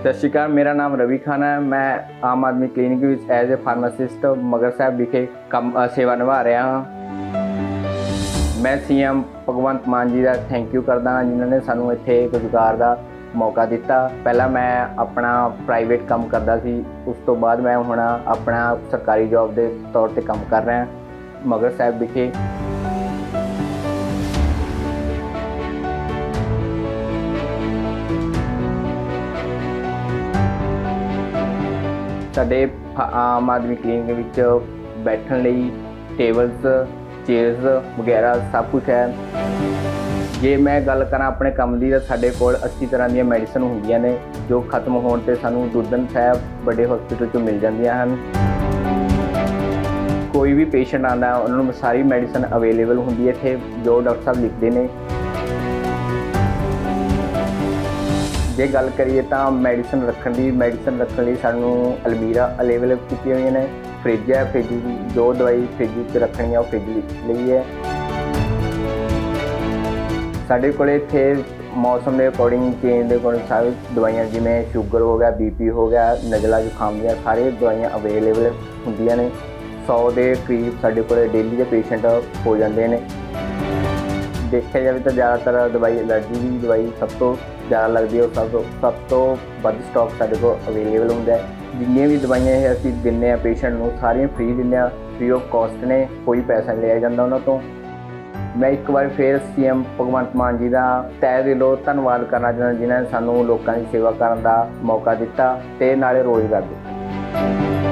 ਸਤਿ ਸ਼੍ਰੀ ਅਕਾਲ ਮੇਰਾ ਨਾਮ ਰਵੀ ਖਾਨ ਹੈ। ਮੈਂ ਆਮ ਆਦਮੀ ਕਲੀਨਿਕ ਵਿੱਚ as a pharmacist Magar Sahib ਵਿਖੇ ਕੰਮ ਅ, ਸੇਵਾ ਨਿਭਾ ਰਿਹਾ ਹਾਂ। ਮੈਂ ਸੀਐਮ ਭਗਵੰਤ ਮਾਨ ਜੀ ਦਾ ਥੈਂਕ ਯੂ ਕਰਦਾ ਹਾਂ ਜਿਨ੍ਹਾਂ ਨੇ ਸਾਨੂੰ ਇੱਥੇ ਰੁਜ਼ਗਾਰ ਦਾ ਮੌਕਾ ਦਿੱਤਾ। ਪਹਿਲਾਂ ਮੈਂ ਆਪਣਾ ਪ੍ਰਾਈਵੇਟ ਕੰਮ ਕਰਦਾ ਸੀ ਉਸ ਤੋਂ ਬਾਅਦ ਮੈਂ ਹੁਣ ਆਪਣਾ ਸਰਕਾਰੀ ਜੌਬ ਦੇ ਤੌਰ ਤੇ ਕੰਮ ਕਰ ਰਿਹਾ ਮਗਰ ਸਾਹਿਬ ਵਿਖੇ। ਸਾਡੇ ਫ- ਆਮ ਆਦਮੀ ਕਲੀਨਿਕ ਵਿੱਚ ਬੈਠਣ ਲਈ ਟੇਬਲਸ, ਚੇਅਰਸ ਵਗੈਰਾ ਸਭ ਕੁਝ ਹੈ। ਜੇ ਮੈਂ ਗੱਲ ਕਰਾਂ ਆਪਣੇ ਕੰਮ ਦੀ ਤਾਂ ਸਾਡੇ ਕੋਲ 80 ਤਰ੍ਹਾਂ ਦੀਆਂ ਮੈਡੀਸਨ ਹੁੰਦੀਆਂ ਨੇ, ਜੋ ਖਤਮ ਹੋਣ ਤੇ ਸਾਨੂੰ ਦੁੱਧਨ ਸਾਹਿਬ ਵੱਡੇ ਹਸਪੀਟਲ ਤੋਂ ਮਿਲ ਜਾਂਦੀਆਂ ਹਨ। ਕੋਈ ਵੀ ਪੇਸ਼ੈਂਟ ਆਂਦਾ ਉਹਨਾਂ ਨੂੰ ਸਾਰੀ ਮੈਡੀਸਨ ਅਵੇਲੇਬਲ ਹੁੰਦੀ ਹੈ ਇੱਥੇ, ਜੋ ਡਾਕਟਰ ਸਾਹਿਬ ਲਿਖਦੇ ਨੇ। ਜੇ ਗੱਲ ਕਰੀਏ ਤਾਂ ਮੈਡੀਸਨ ਰੱਖਣ ਦੀ ਮੈਡੀਸਨ ਰੱਖਣ ਲਈ ਸਾਨੂੰ ਅਲਮੀਰਾ ਅਵੇਲੇਬਲ ਕੀਤੀਆਂ ਹੋਈਆਂ ਨੇ। ਫ੍ਰਿਜ ਹੈ ਫ੍ਰਿਜ ਜੋ ਦਵਾਈ ਫ੍ਰਿਜ ਵਿੱਚ ਰੱਖਣੀ ਹੈ ਉਹ ਫ੍ਰਿਜ ਵਿੱਚ ਲਈ ਹੈ। ਸਾਡੇ ਕੋਲੇ ਇੱਥੇ ਮੌਸਮ ਦੇ ਅਕੋਰਡਿੰਗ ਚੇਂਜ ਦੇ ਅਕੋਰਡਿੰਗ ਸਾਰੇ ਦਵਾਈਆਂ ਜਿਵੇਂ ਸ਼ੂਗਰ ਹੋ ਗਿਆ ਬੀਪੀ ਹੋ ਗਿਆ, ਨਜ਼ਲਾ ਜ਼ੁਕਾਮ ਦੀਆਂ ਸਾਰੇ ਦਵਾਈਆਂ ਅਵੇਲੇਬਲ ਹੁੰਦੀਆਂ ਨੇ। 100 ਦੇ ਕਰੀਬ ਸਾਡੇ ਕੋਲੇ ਡੇਲੀ ਦੇ ਪੇਸ਼ੈਂਟ ਹੋ ਜਾਂਦੇ ਨੇ। ਦੇਖਿਆ ਜਾਵੇ ਤਾਂ ਜ਼ਿਆਦਾਤਰ ਦਵਾਈ ਐਲਰਜੀ ਦੀ ਦਵਾਈ ਸਭ ਤੋਂ ਜ਼ਿਆਦਾ ਲੱਗਦੀ ਹੈ ਸਭ ਤੋਂ ਸਭ ਤੋਂ ਵੱਧ ਸਟਾਕ ਸਾਡੇ ਕੋਲ ਅਵੇਲੇਬਲ ਹੁੰਦਾ ਹੈ। ਜਿੰਨੀਆਂ ਵੀ ਦਵਾਈਆਂ ਇਹ ਅਸੀਂ ਦਿੰਨੇ ਆ ਪੇਸ਼ੈਂਟ ਨੂੰ, ਸਾਰੀਆਂ ਫ੍ਰੀ ਦਿੰਦੇ ਆ ਫ੍ਰੀ ਆਫ ਕਾਸਟ ਨੇ, ਕੋਈ ਪੈਸਾ ਨਹੀਂ ਲਿਆ ਜਾਂਦਾ ਉਹਨਾਂ ਤੋਂ। ਮੈਂ ਇੱਕ ਵਾਰ ਫੇਰ ਸੀਐਮ ਭਗਵੰਤ ਮਾਨ ਜੀ ਦਾ ਤਹਿ ਦਿਲੋਂ ਧੰਨਵਾਦ ਕਰਨਾ ਚਾਹੁੰਦਾ, ਜਿਨ੍ਹਾਂ ਨੇ ਸਾਨੂੰ ਲੋਕਾਂ ਦੀ ਸੇਵਾ ਕਰਨ ਦਾ ਮੌਕਾ ਦਿੱਤਾ ਤੇ ਨਾਲੇ ਰੋਜ਼ਗਾਰ ਦਿੱਤਾ